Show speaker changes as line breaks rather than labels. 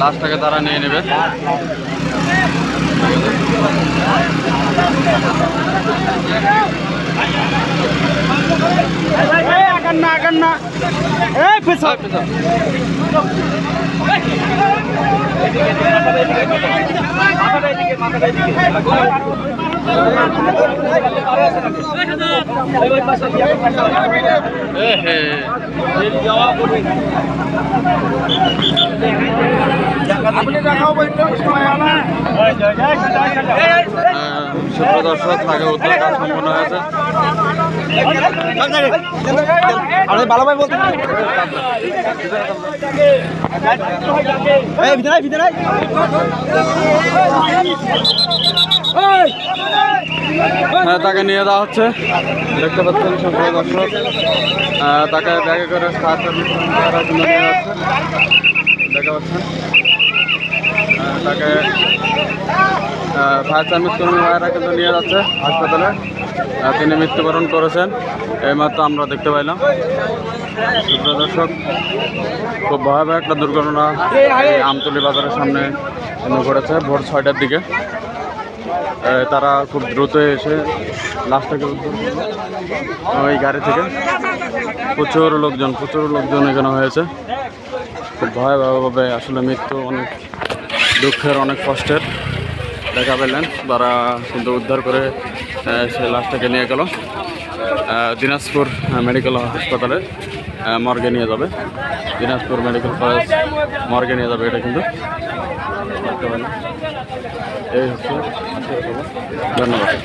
লাশটাকে তারা নিয়ে নেবে।
আগান না আগান না এই পেছন।
এ হে সুপ্র দর্শক আগে উদ্ধার সম্পন্ন হয়েছে।
আরে ভালো ভাই বলতে ভিতরে ভিতরে
তাকে নিয়ে যাওয়া হচ্ছে। দেখতে পাচ্ছেন সুপ্র দর্শক। তাকে ব্যাগে করে সাহায্য নিয়ে যাচ্ছে দেখতে পাচ্ছেন। তাকে ফায়ার সার্ভিস কর্মী ভাইয়েরা কিন্তু নিয়ে যাচ্ছে হাসপাতালে। তিনি মৃত্যুবরণ করেছেন। এইমাত্র আমরা দেখতে পাইলাম। দর্শক, খুব ভয়াবহ একটা দুর্ঘটনা আমতলি বাজারের সামনে ঘটেছে ভোর ছয়টার দিকে। তারা খুব দ্রুত এসে লাশটাকে ওই গাড়ি থেকে। প্রচুর লোকজন প্রচুর লোকজন এখানে হয়েছে। খুব ভয়াবহভাবে আসলে মৃত্যু অনেক দুঃখের, অনেক কষ্টের। দেখা পেলেন, তারা কিন্তু উদ্ধার করে সে লাশটাকে নিয়ে গেল। দিনাজপুর মেডিকেল হাসপাতালে মর্গে নিয়ে যাবে। দিনাজপুর মেডিকেল কলেজ মর্গে নিয়ে যাবে এটা কিন্তু। এই হচ্ছে ধন্যবাদ।